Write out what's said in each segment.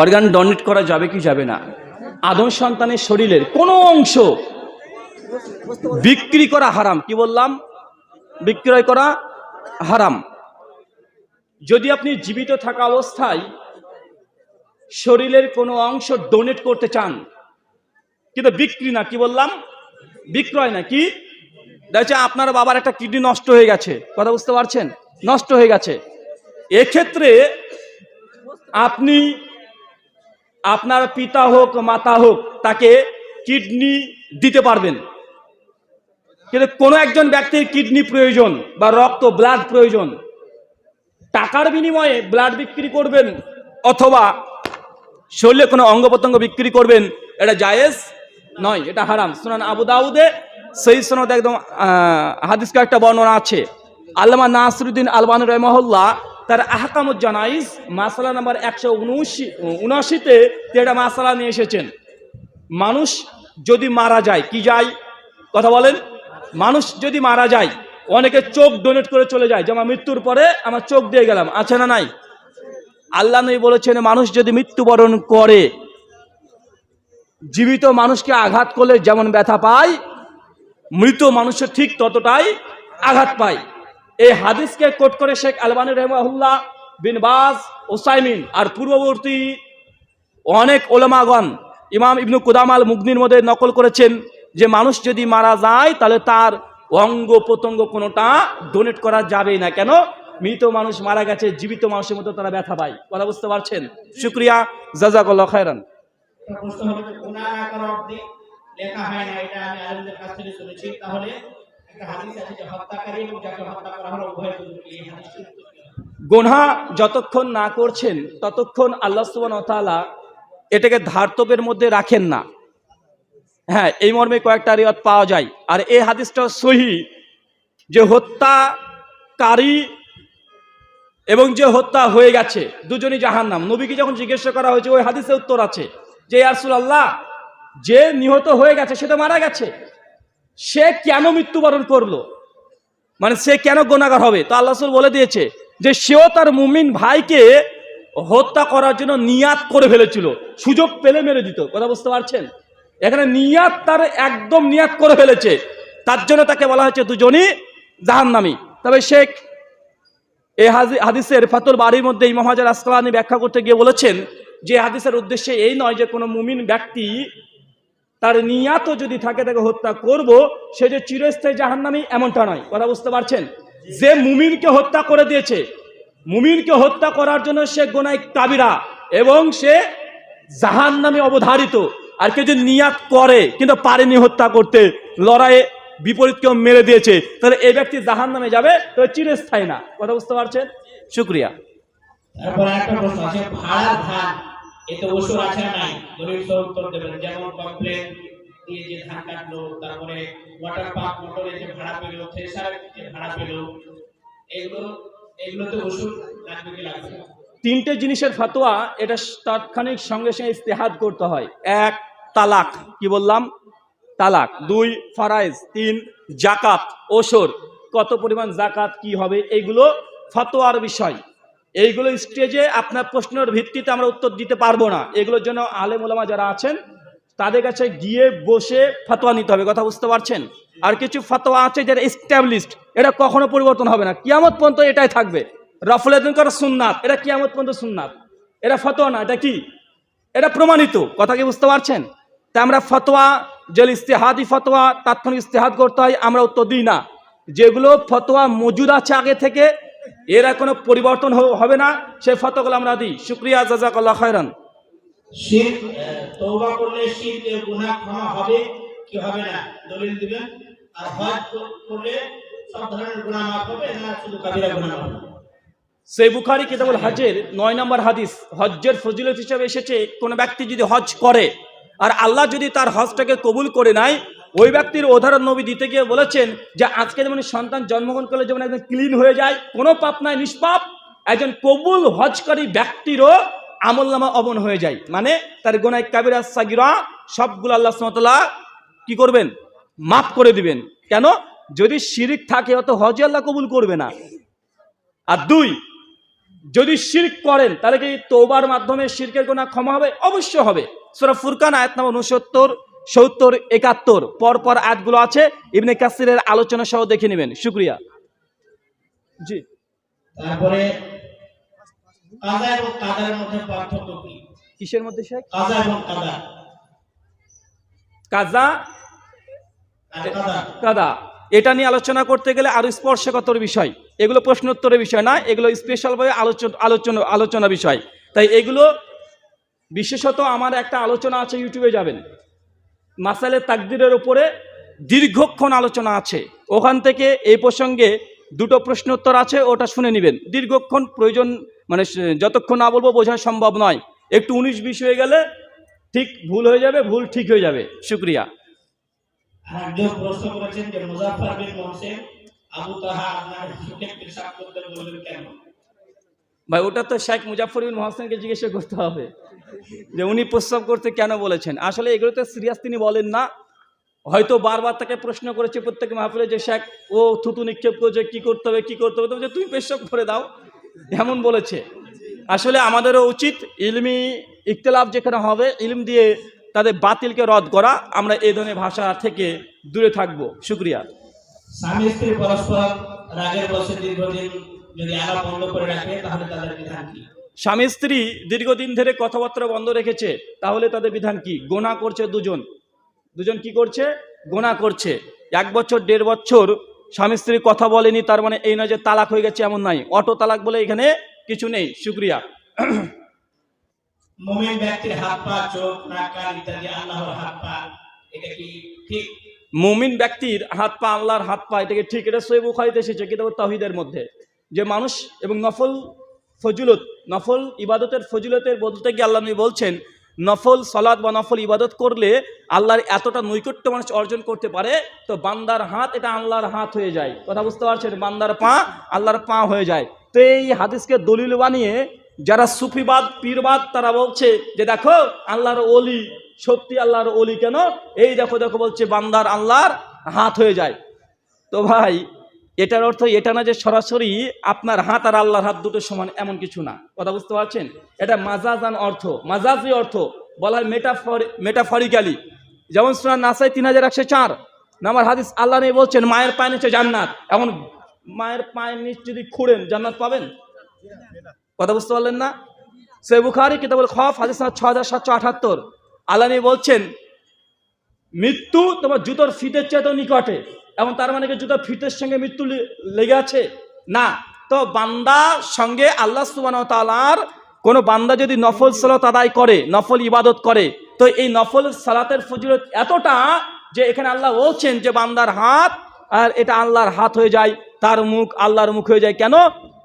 Organ donate করা যাবে কি যাবে না? আদম সন্তানের শরীরের কোনো অংশ বিক্রি করা হারাম। কি বললাম? বিক্রয় করা হারাম। যদি আপনি জীবিত থাকা অবস্থায় শরীরের কোনো অংশ ডোনেট করতে চান, কিন্তু বিক্রি না, কি বললাম? বিক্রয় না, কি? দেখছে আপনার বাবার একটা কিডনি নষ্ট হয়ে গেছে। কথা বুঝতে পারছেন? নষ্ট হয়ে গেছে। এক্ষেত্রে আপনি আপনার পিতা হোক, মাতা হোক, তাকে কিডনি দিতে পারবেন। কিন্তু কোনো একজন ব্যক্তির কিডনি প্রয়োজন বা রক্ত ব্লাড প্রয়োজন। টাকার বিনিময়ে ব্লাড বিক্রি করবেন অথবা শরীরে কোনো অঙ্গ প্রত্যঙ্গ বিক্রি করবেন, এটা জায়েজ নয়, এটা হারাম। সুনান আবু দাউদে সেই সনদ একদম হাদিস একটা বর্ণনা আছে। আল্লামা নাসরুদ্দিন আলবান রহমহল্লা তার আহকামুজ জানাইস মাসালা নাম্বার একশো উনআশি, উনআশিতে এটা মাসালা নিয়ে এসেছেন। মানুষ যদি মারা যায়, কি যায়? কথা বলেন। মানুষ যদি মারা যায়, অনেকে চোখ ডোনেট করে চলে যায় যেমন মৃত্যুর পরে আমার চোখ দিয়ে গেলাম, আছে না নাই? আল্লাহ নবী বলেছেন, মানুষ যদি মৃত্যুবরণ করে, জীবিত মানুষকে আঘাত করলে যেমন ব্যথা পায়, মৃত মানুষের ঠিক ততটাই আঘাত পায়। এই হাদিসকে কোট করে শেখ আলবানী রহমাহুল্লাহ বিন বাজ, ওসাইমিন আর পূর্ববর্তী অনেক ওলামাগণ ইমাম ইবনু কুদামাল মুগনির মধ্যে নকল করেছেন যে মানুষ যদি মারা যায় তাহলে তার অঙ্গ প্রত্যঙ্গ কোনোটা ডোনেট করা যাবে না। কেন? মৃত মানুষ মারা গেছে, জীবিত মানুষের মতো তারা ব্যথা পায়। কথা বুঝতে পারছেন? শুক্রিয়া, জাজাকল্লাহ খায়রান। লেখা হয় না, এটা আমি আলেমদের কাছ থেকে শুনেছি। তাহলে গোনা যতক্ষণ না করছেন, ততক্ষণ আল্লাহ ওয়া এটাকে ধার্তব্যের মধ্যে রাখেন না। হ্যাঁ এই মর্মে কয়েকটা রিয়াত পাওয়া যায়। আর এই হাদিসটা সহি যে হত্যাকারী এবং যে হত্যা হয়ে গেছে, দুজনই জাহান্নাম। নবীকে যখন জিজ্ঞাসা করা হয়েছে, ওই হাদিসে উত্তর আছে যে ইয়ারসুল আল্লাহ যে নিহত হয়ে গেছে, সে তো মারা গেছে। সে কেন মৃত্যুবরণ করল? মানে সে কেন গোনাগার হবে? তো আল্লাহ বলে দিয়েছে যে সেও তার মুমিন ভাইকে হত্যা করার জন্য নিয়াত করে ফেলেছিল। সুযোগ পেলে মেরে দিত। কথা বুঝতে পারছেন? এখানে নিয়াত তার একদম নিয়াত করে ফেলেছে। তার জন্য তাকে বলা হয়েছে দুজনই জাহান্নামী। তবে শেখ এ হাদিসের ফাতুল বাড়ির মধ্যে ইমাম হাজার আসকালানি ব্যাখ্যা করতে গিয়ে বলেছেন যে হাদিসের উদ্দেশ্যে এই নয় যে কোনো মুমিন ব্যক্তি তার নিয়াতও যদি থাকে তাকে হত্যা করব, সে যে চিরস্থায়ী জাহান্নামী এমনটা নয়। কথা বুঝতে পারছেন? যে মুমিনকে হত্যা করে দিয়েছে, মুমিনকে হত্যা করার জন্য সে গোনাই কাবিরা এবং সে জাহান্নামে অবধারিত। আর কেউ যদি নিয়াত করে, কিন্তু পারেনি হত্যা করতে, লড়াইয়ে বিপরীত কেউ মেরে দিয়েছে, তাহলে এই ব্যক্তি জাহান নামে যাবে, তো চিরস্থায়ী না। কথা বুঝতে পারছেন? শুক্রিয়া। ওষুধ আছে নাই। দলিল সহ উত্তর দেবেন। যেমন কমপ্লেন দিয়ে যে ধান কাটলো, তারপরে ওয়াটার পাম্প মোটরে যে ভাড়া থ্রেসার যে ভাড়া এগুলো, এগুলোতে ওষুধ লাগবে কি লাগবে তিনটে জিনিসের ফাতোয়া এটা তাৎক্ষণিক সঙ্গে সঙ্গে ইস্তেহাদ করতে হয়। এক, তালাক। কি বললাম? তালাক। দুই, ফারাইজ। তিন, জাকাত। ওসর। কত পরিমাণ জাকাত, কি হবে? এইগুলো ফাতোয়ার বিষয়। এইগুলো স্টেজে আপনার প্রশ্নের ভিত্তিতে আমরা উত্তর দিতে পারব না। এগুলোর জন্য আলেম ওলামা যারা আছেন, তাদের কাছে গিয়ে বসে ফতোয়া নিতে হবে। কথা বুঝতে পারছেন? আর কিছু ফতোয়া আছে যেটা এস্টাবলিশড এটা কখনো পরিবর্তন হবে না। কিয়ামত পর্যন্ত এটাই থাকবে। রফুল করা সুন্নাত, এটা কিয়ামত পর্যন্ত সুন্নাত। এটা ফতোয়া না, এটা কি? এটা প্রমাণিত। কথা কি বুঝতে পারছেন? তা আমরা ফতোয়া যে ইস্তেহাদি ফতোয়া, তাৎক্ষণিক ইস্তেহাদ করতে হয়, আমরা উত্তর দিই না। যেগুলো ফতোয়া মজুদ আছে আগে থেকে এরা কোনো পরিবর্তন হবে না। সেই ফতোগুলো আমরা দিই। শুক্রিয়া জাজাকাল্লাহ খয়রান। শির তওবা করলে শির গুনাহ ক্ষমা হবে কি হবে না? দলিল দিবেন। আর হজ করলে সব ধরনের গুনাহ মাফ হবে না শুধু কাবিরা গুনাহ হবে। সেই বুখারি কিতাবুল হজের নয় নম্বর হাদিস হজ্জের ফজিলত হিসেবে এসেছে কোনো ব্যক্তি যদি হজ করে আর আল্লাহ যদি তার হজটাকে কবুল করে নেয় ওই ব্যক্তির উদাহরণ নবী দিতে গিয়ে বলেছেন যে আজকে যেমন সন্তান জন্মগ্রহণ করলে যেমন একদম ক্লিন হয়ে যায়, কোনো পাপ নাই, নিষ্পাপ। একজন কবুল হজকারী ব্যক্তিরও আমল নামা অমন হয়ে যায়। মানে তার গোনায় কাবিরা, সাগিরা, সবগুলো আল্লাহ সুমতলা কি করবেন? মাফ করে দিবেন। কেন? যদি শিরিক থাকে, অত হজ আল্লাহ কবুল করবে না। আর দুই, যদি শির্ক করেন, তাহলে কি তোবার মাধ্যমে শিরকের গোনা ক্ষমা হবে? অবশ্য হবে। সুরা ফুরকান, আয়াত নম্বর উনসত্তর। সত্তর একাত্তর পর পর আয়াতগুলো আছে। ইবনে কাসিরের আলোচনা সহ দেখে নেবেন। শুক্রিয়া। জি। তারপরে কাজা এবং কাদার মধ্যে পার্থক্য কি? কিসের মধ্যে শেখ? কাজা এবং কাদা কাজা কাদা। কাদা। এটা নিয়ে আলোচনা করতে গেলে আরও স্পর্শকাতর বিষয়। এগুলো প্রশ্নোত্তরের বিষয় না এগুলো স্পেশালভাবে আলোচনা আলোচনা আলোচনা বিষয়। তাই এগুলো বিশেষত আমার একটা আলোচনা আছে ইউটিউবে যাবেন। মাসালে তাকদিরের উপরে দীর্ঘক্ষণ আলোচনা আছে। ওখান থেকে এই প্রসঙ্গে দুটো প্রশ্নোত্তর আছে, ওটা শুনে নেবেন। দীর্ঘক্ষণ প্রয়োজন মানে যতক্ষণ না বলব বোঝা সম্ভব নয়। একটু উনিশ বিশ হয়ে গেলে ঠিক ভুল হয়ে যাবে, ভুল ঠিক হয়ে যাবে। শুক্রিয়া। প্রশ্ন করেছেন ভাই ওটা তো শেখ মুজাফর মহাসেনকে জিজ্ঞাসা করতে হবে যে উনি প্রস্তাব করতে কেন বলেছেন। আসলে এগুলো তো সিরিয়াস তিনি বলেন না। হয়তো বারবার তাকে প্রশ্ন করেছে প্রত্যেক মাহফিলে যে শেখ ও থুতু নিক্ষেপ করছে কি করতে হবে কি করতে হবে? বলছে, তুমি পেশাব করে দাও। এমন বলেছে। আসলে আমাদেরও উচিত ইলমি ইখতলাফ যেখানে হবে ইলম দিয়ে তাদের বাতিলকে রদ করা। আমরা এই ধরনের ভাষা থেকে দূরে থাকব। শুক্রিয়া। স্বামী স্ত্রী পরস্পর রাগের বসে দীর্ঘদিন যদি আলাপ বন্ধ করে রাখে তাহলে তাদের বিধান কি? স্বামী স্ত্রী দীর্ঘদিন ধরে কথাবার্তা বন্ধ রেখেছে তাহলে তাদের বিধান কি? গোনা করছে দুজন। দুজন কি করছে? গোনা করছে। এক বছর দেড় বছর স্বামী স্ত্রী কথা বলেনি তার মানে এই নয় যে তালাক হয়ে গেছে এমন নাই অটো তালাক বলে এখানে কিছু নেই। শুক্রিয়া। মুমিন ব্যক্তির হাত পা চোখ নাক কান ইত্যাদি আল্লাহর হাত পা এটা কি ঠিক? মুমিন ব্যক্তির হাত পা আল্লাহর হাত পা এটাকে ঠিক। এটা সই বুখারিতে এসেছে কিতাব তাহিদের মধ্যে। যে মানুষ এবং নফল ফজিলত, নফল ইবাদতের ফজিলতের বলতে গিয়ে আল্লাহ নবী বলছেন, নফল সলাদ বা নফল ইবাদত করলে আল্লাহর এতটা নৈকট্য মানুষ অর্জন করতে পারে, তো বান্দার হাত এটা আল্লাহর হাত হয়ে যায়। কথা বুঝতে পারছেন? বান্দার পা আল্লাহর পা হয়ে যায়। তো এই হাদিসকে দলিল বানিয়ে যারা সুফিবাদ, পীরবাদ, তারা বলছে যে দেখো, আল্লাহর অলি সত্যি আল্লাহর অলি কেন? এই দেখো দেখো বলছে, বান্দার আল্লাহর হাত হয়ে যায়। তো ভাই এটার অর্থ এটা না যে সরাসরি আপনার হাত আর আল্লাহর হাত দুটো সমান এমন কিছু না। কথা বুঝতে পারছেন? এটা মাজাজান অর্থ। মাজাজি অর্থ বলা মেটাফর মেটাফরিক্যালি যেমন শোনা নাসাই তিন হাজার একশো চার, নামার হাদিস আল্লাহ নেই বলছেন, মায়ের পায়ের নিচে জান্নাত। এখন মায়ের পায়ের নিচ যদি খুঁড়েন, জান্নাত পাবেন? কথা বুঝতে পারলেন না? সে বুখারি, কিতাবুল খফ হাদিস ছ হাজার সাতশো আঠাত্তর আল্লাহ বলছেন, মৃত্যু তোমার জুতোর ফিতের চেয়ে তো নিকটে। এবং তার মানে কি ফিটের সঙ্গে মৃত্যু লেগে আছে? না। তো বান্দা সঙ্গে আল্লাহ সুবান তালার কোনো বান্দা যদি নফল সালাত আদায় করে, নফল ইবাদত করে, তো এই নফল সালাতের ফজিলত এতটা যে এখানে আল্লাহ বলছেন যে বান্দার হাত আর এটা আল্লাহর হাত হয়ে যায়, তার মুখ আল্লাহর মুখ হয়ে যায়। কেন?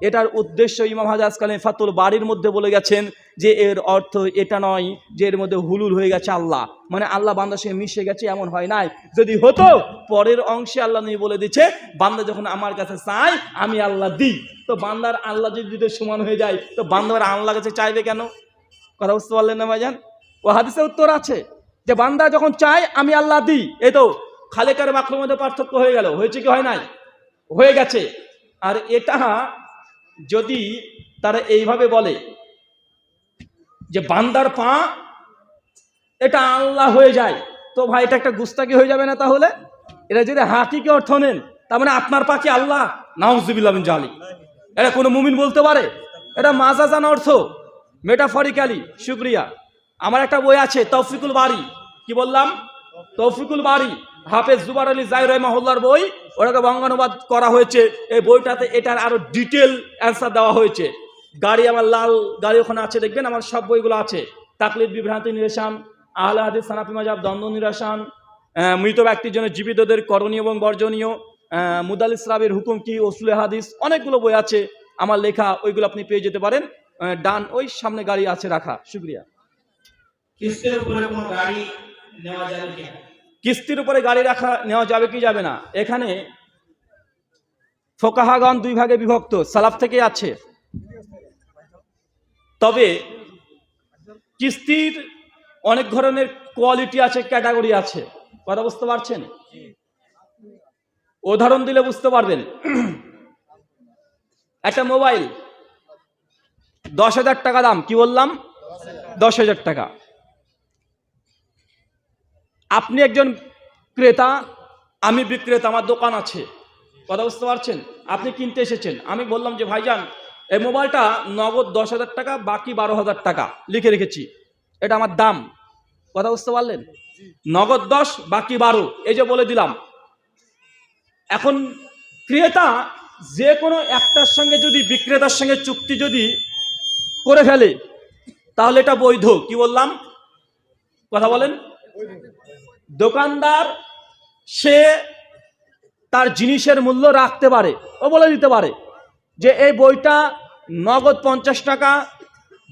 এটার উদ্দেশ্য ইমাম হাজাজ কালীন ফাতুল বাড়ির মধ্যে বলে গেছেন যে, এর অর্থ এটা নয় যে, এর মধ্যে হুলুল হয়ে গেছে আল্লাহ। মানে আল্লাহ বান্দার সঙ্গে মিশে গেছে, এমন হয় নাই। যদি হতো, পরের অংশে আল্লাহ নিয়ে বলে দিচ্ছে, বান্দা যখন আমার কাছে চায়, আমি আল্লাহ দিই। তো বান্দার আল্লাহ যদি দিতে সমান হয়ে যায়, তো বান্দার আল্লাহ কাছে চাইবে কেন? কথা বুঝতে পারলেন না ভাইজান? ও হাদিসের উত্তর আছে যে, বান্দা যখন চায়, আমি আল্লাহ দিই। এই তো খালেকার মাকড়ের মধ্যে পার্থক্য হয়ে গেল। হয়েছে কি হয় নাই? হয়ে গেছে। আর এটা যদি তারা এইভাবে বলে যে বান্দার পা, এটা আল্লাহ হয়ে যায়। তো ভাই, এটা একটা গুস্তাকি হয়ে যাবে না তাহলে? এটা যদি হাকিকে অর্থ নেন, তার মানে আপনার পা কি আল্লাহ? নাউজুবিল্লাহ মিন জালি এটা কোনো মুমিন বলতে পারে? এটা মাজাজান অর্থ। মেটাফরিক্যালি, শুক্রিয়া। আমার একটা বই আছে, তৌফিকুল বাড়ি কি বললাম? তৌফিকুল বাড়ি হাফেজ জুবার আলী জাই রহমাহুল্লার বই, ওটাকে বঙ্গানুবাদ করা হয়েছে। এই বইটাতে এটার আরও ডিটেল অ্যান্সার দেওয়া হয়েছে। গাড়ি আমার লাল গাড়ি ওখানে আছে, দেখবেন আমার সব বইগুলো আছে। তাকলিদ বিভ্রান্তি নিরসন, আহলে হাদিস সানাফি মাজাব দ্বন্দ্ব নিরসন মৃত ব্যক্তির জন্য জীবিতদের করণীয় এবং বর্জনীয় মুদাল ইসলামের হুকুম কি ওসুলে হাদিস, অনেকগুলো বই আছে। আমার লেখা, ওইগুলো আপনি পেয়ে যেতে পারেন। ডান, ওই সামনে গাড়ি আছে, রাখা। শুক্রিয়া। কিস্তির উপরে কোনো গাড়ি নেওয়া যাবে কি কিস্তির উপরে গাড়ি রাখা নেওয়া যাবে কি যাবে না? এখানে ফোকাহাগণ দুই ভাগে বিভক্ত, সালাফ থেকে আছে। তবে কিস্তির অনেক ধরনের কোয়ালিটি আছে ক্যাটাগরি আছে। কথা বুঝতে পারছেন? উদাহরণ দিলে বুঝতে পারবেন। একটা মোবাইল, দশ হাজার টাকা দাম, কি বললাম? দশ হাজার টাকা। আপনি একজন ক্রেতা, আমি বিক্রেতা, আমার দোকান আছে। কথা বুঝতে পারছেন? আপনি কিনতে এসেছেন। আমি বললাম যে, ভাইজান, এই মোবাইলটা নগদ দশ হাজার টাকা, বাকি বারো হাজার টাকা। লিখে রেখেছি। এটা আমার দাম। কথা বুঝতে পারলেন? নগদ দশ, বাকি বারো। এই যে বলে দিলাম। এখন ক্রেতা যে কোনো একটার সঙ্গে যদি, বিক্রেতার সঙ্গে চুক্তি যদি করে ফেলে, তাহলে এটা বৈধ। কি বললাম? কথা বলেন? দোকানদার, সে তার জিনিসের মূল্য রাখতে পারে, ও বলে দিতে পারে যে এই বইটা নগদ পঞ্চাশ টাকা,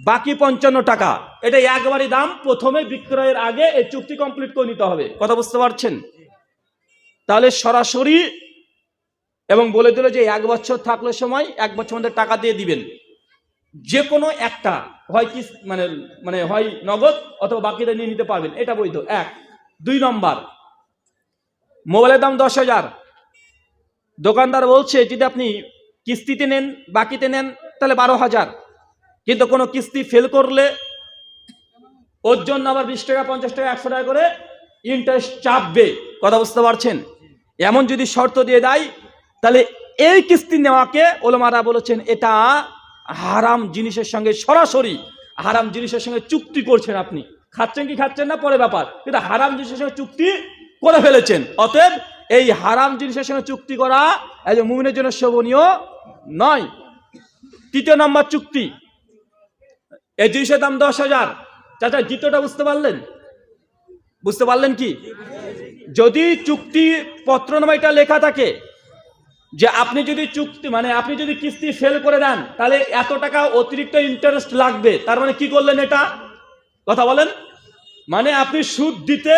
বাকি পঞ্চান্ন টাকা। এটা একবারই দাম, প্রথমে বিক্রয়ের আগে এই চুক্তি কমপ্লিট করে নিতে হবে। কথা বুঝতে পারছেন? তাহলে সরাসরি এবং বলে দিল যে এক বছর থাকলে সময়, এক বছর মধ্যে টাকা দিয়ে দিবেন। যে কোনো একটা, হয় কি মানে মানে হয় নগদ অথবা বাকিটা নিয়ে নিতে পারবেন। এটা বৈধ। এক। দুই নম্বর, মোবাইলের দাম দশ হাজার। দোকানদার বলছে, যদি আপনি কিস্তিতে নেন, বাকিতে নেন, তাহলে বারো হাজার। কিন্তু কোনো কিস্তি ফেল করলে ওর জন্য আবার বিশ টাকা, পঞ্চাশ টাকা, একশো টাকা করে ইন্টারেস্ট চাপবে। কথা বুঝতে পারছেন? এমন যদি শর্ত দিয়ে দেয়, তাহলে এই কিস্তি নেওয়াকে ওলমারা বলেছেন, এটা হারাম জিনিসের সঙ্গে সরাসরি, হারাম জিনিসের সঙ্গে চুক্তি করছেন আপনি। খাচ্ছেন কি খাচ্ছেন না, পরে ব্যাপার। কিন্তু হারাম জিনিসের সঙ্গে চুক্তি করে ফেলেছেন। অতএব এই হারাম জিনিসের সঙ্গে চুক্তি করা একজন মুমিনের জন্য শোভনীয় নয়। তৃতীয় নম্বর চুক্তি। এই জিনিসের দাম দশ হাজার। চাচা দ্বিতীয়টা বুঝতে পারলেন? বুঝতে পারলেন কি? যদি চুক্তি পত্রনামাইটা লেখা থাকে যে আপনি যদি চুক্তি মানে আপনি যদি কিস্তি ফেল করে দেন, তাহলে এত টাকা অতিরিক্ত ইন্টারেস্ট লাগবে। তার মানে কি করলেন এটা? কথা বলেন। মানে আপনি সুদ দিতে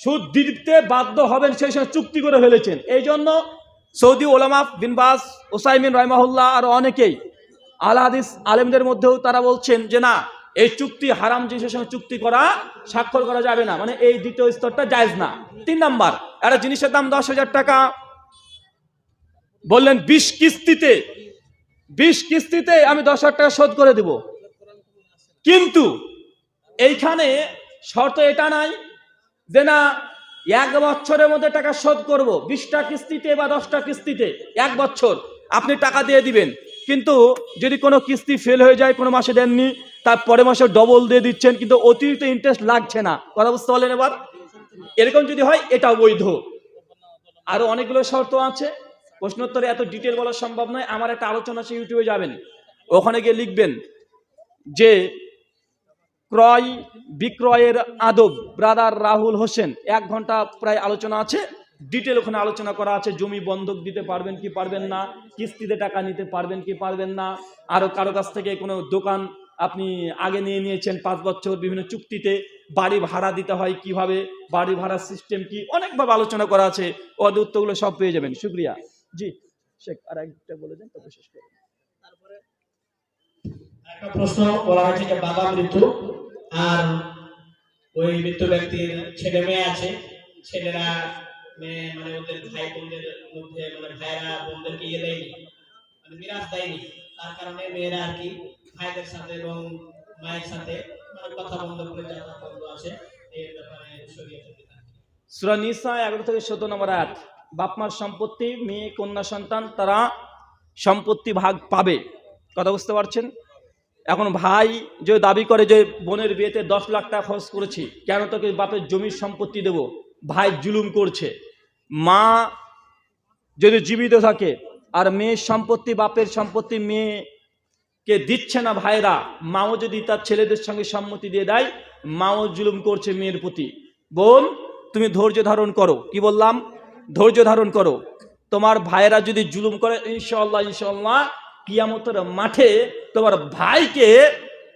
সুদ দিতে বাধ্য হবেন, সেই সময় চুক্তি করে ফেলেছেন। এই জন্য সৌদি ওলামা বিন বাস, ওসাইমিন রহমাহুল্লাহ আর অনেকেই আল হাদিস আলেমদের মধ্যেও তারা বলছেন যে, না, এই চুক্তি হারাম জিনিসের সঙ্গে চুক্তি করা, স্বাক্ষর করা যাবে না। মানে এই দ্বিতীয় স্তরটা জায়জ না। তিন নাম্বার, একটা জিনিসের দাম দশ হাজার টাকা। বললেন, বিশ কিস্তিতে বিশ কিস্তিতে আমি দশ হাজার টাকা শোধ করে দেব। কিন্তু এইখানে শর্ত এটা নাই যে না, এক বছরের মধ্যে টাকা শোধ করব, বিশটা কিস্তিতে বা দশটা কিস্তিতে, এক বছর। আপনি টাকা দিয়ে দিবেন। কিন্তু যদি কোনো কিস্তি ফেল হয়ে যায়, কোনো মাসে দেননি, তার পরের মাসে ডবল দিয়ে দিচ্ছেন, কিন্তু অতিরিক্ত ইন্টারেস্ট লাগছে না। কথা বুঝতে পারলেন এবার? এরকম যদি হয়, এটা বৈধ। আরও অনেকগুলো শর্ত আছে। প্রশ্নোত্তরে এত ডিটেল বলা সম্ভব নয়। আমার একটা আলোচনা আছে ইউটিউবে যাবেন। ওখানে গিয়ে লিখবেন যে ক্রয়, বিক্রয়ের আদব। ব্রাদার রাহুল হোসেন, এক ঘণ্টা প্রায় আলোচনা আছে। ডিটেল ওখানে আলোচনা করা আছে। জমি বন্ধক দিতে পারবেন কি পারবেন না, কিস্তিতে টাকা নিতে পারবেন কি পারবেন না। আরও কারও কাছ থেকে কোনো দোকান আপনি আগে নিয়ে নিয়েছেন পাঁচ বছর বিভিন্ন চুক্তিতে, বাড়ি ভাড়া দিতে হয় কীভাবে, বাড়ি ভাড়ার সিস্টেম কি, অনেকভাবে আলোচনা করা আছে। ওদের উত্তরগুলো সব পেয়ে যাবেন। শুক্রিয়া। জি, শেখ আর একটা বলে দেন, তারপর শেষ করুন একটা প্রশ্ন বলা হয়েছে যে বাবা মৃত্যু আর ওই মৃত্যু ব্যক্তির ছেলে মেয়ে আছে। ছেলেরা মেয়ে মানে ওদের ভাই বোনদের মধ্যে মানে ভাইরা বোনদেরকে ইয়ে দেয়নি মানে দেয়নি। তার কারণে মেয়েরা আর কি ভাইদের সাথে এবং মায়ের সাথে মানে কথা বন্ধ করে যাওয়া বন্ধ আছে। এর ব্যাপারে সুরা নিসা এগারো থেকে চোদ্দ নম্বর আয়াত। বাপমার সম্পত্তি, মেয়ে, কন্যা, সন্তান, তারা সম্পত্তি ভাগ পাবে। কথা বুঝতে পারছেন? এখন ভাই যে দাবি করে যে বোনের বিয়েতে দশ লাখ টাকা খরচ করেছি, কেন তোকে বাপের জমির সম্পত্তি দেব? ভাই জুলুম করছে। মা যদি জীবিত থাকে, আর মেয়ের সম্পত্তি, বাপের সম্পত্তি মেয়েকে দিচ্ছে না ভাইরা মাও যদি তার ছেলেদের সঙ্গে সম্মতি দিয়ে দেয়, মাও জুলুম করছে মেয়ের প্রতি। বোন, তুমি ধৈর্য ধারণ করো। কি বললাম? ধৈর্য ধারণ করো। তোমার ভাইয়েরা যদি জুলুম করে ইনশাল্লাহ ইনশাল্লাহ কিয়ামতের মাঠে তোমার ভাইকে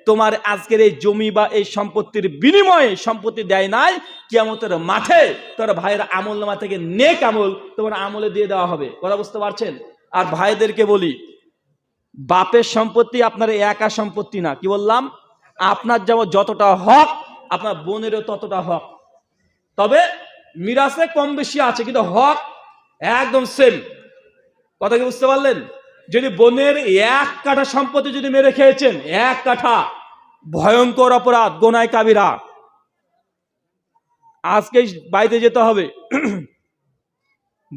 তোমার আজকের এই জমি বা এই সম্পত্তির বিনিময়ে সম্পত্তি দেয় নাই, কিয়ামতের মাঠে তোমার ভাইয়ের আমল নামা থেকে নেক আমল তোমার আমলে দিয়ে দেওয়া হবে। কথা বুঝতে পারছেন? আর ভাইদেরকে বলি, বাপের সম্পত্তি আপনার একা সম্পত্তি না। কি বললাম? আপনার যেমন যতটা হক, আপনার বোনেরও ততটা হক। তবে মিরাসে কম বেশি আছে, কিন্তু হক একদম সেম কথা কি বুঝতে পারলেন? যদি বোনের এক কাঠা সম্পত্তি যদি মেরে খেয়েছেন, এক কাঠা ভয়ঙ্কর অপরাধ, গোনায় কাবিরা। আজকে বাড়িতে যেতে হবে।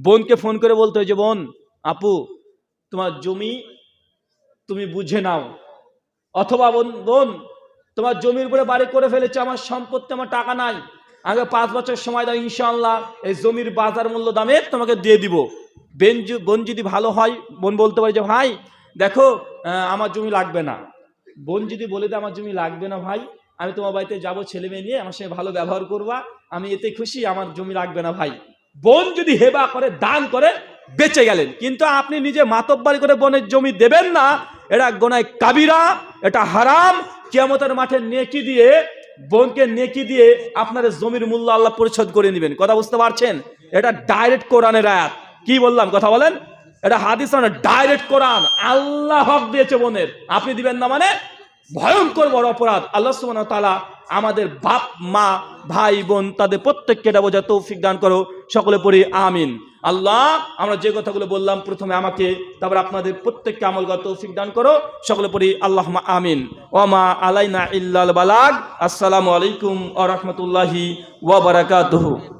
বোনকে ফোন করে বলতে হয় যে, বোন, আপু, তোমার জমি তুমি বুঝে নাও। অথবা, বোন বোন, তোমার জমির উপরে বাড়ি করে ফেলেছে, আমার সম্পত্তি, আমার টাকা নাই। আগে পাঁচ বছর সময় দাও ইনশাল্লাহ এই জমির বাজার মূল্য দামে তোমাকে দিয়ে দিব। বেন বোন যদি ভালো হয়, বোন বলতে পারে যে, ভাই, দেখো আমার জমি লাগবে না। বোন যদি বলে দেয়, আমার জমি লাগবে না, ভাই, আমি তোমার বাড়িতে যাব, ছেলে মেয়ে নিয়ে, আমার সঙ্গে ভালো ব্যবহার করবা, আমি এতে খুশি, আমার জমি লাগবে না, ভাই। বোন যদি হেবা করে, দান করে, বেঁচে গেলেন। কিন্তু আপনি নিজে মাতব্বারি করে বোনের জমি দেবেন না, এটা গোনায় কাবিরা, এটা হারাম। কিয়ামতের মাঠে নেকি দিয়ে বোনকে নেকি দিয়ে আপনার জমির মূল্য আল্লাহ পরিশোধ করে নেবেন। কথা বুঝতে পারছেন? এটা ডাইরেক্ট কোরআনের আয়াত। কি বললাম? কথা বলেন। এটা হাদিস মানে ডাইরেক্ট কোরআন। আল্লাহ হক দিয়েছে বোনের। আপনি দিবেন না মানে ভয়ঙ্কর বড় অপরাধ। আল্লাহ সুবহানাহু ওয়া তাআলা আমাদের বাপ, মা, ভাই, বোন, তাদের প্রত্যেককে এটা বোঝা তৌফিক দান করো। সকলে পড়ি, আমিন। আল্লাহ, আমরা যে কথাগুলো বললাম, প্রথমে আমাকে, তারপর আপনাদের প্রত্যেককে আমলগত তৌফিক দান করো, সকলে পড়ি আল্লাহ আমিন। ওমা আলাইনা ইল্লাল বালাগ। আসসালামু আলাইকুম ওয়া রাহমাতুল্লাহি ওয়া বারাকাতুহু।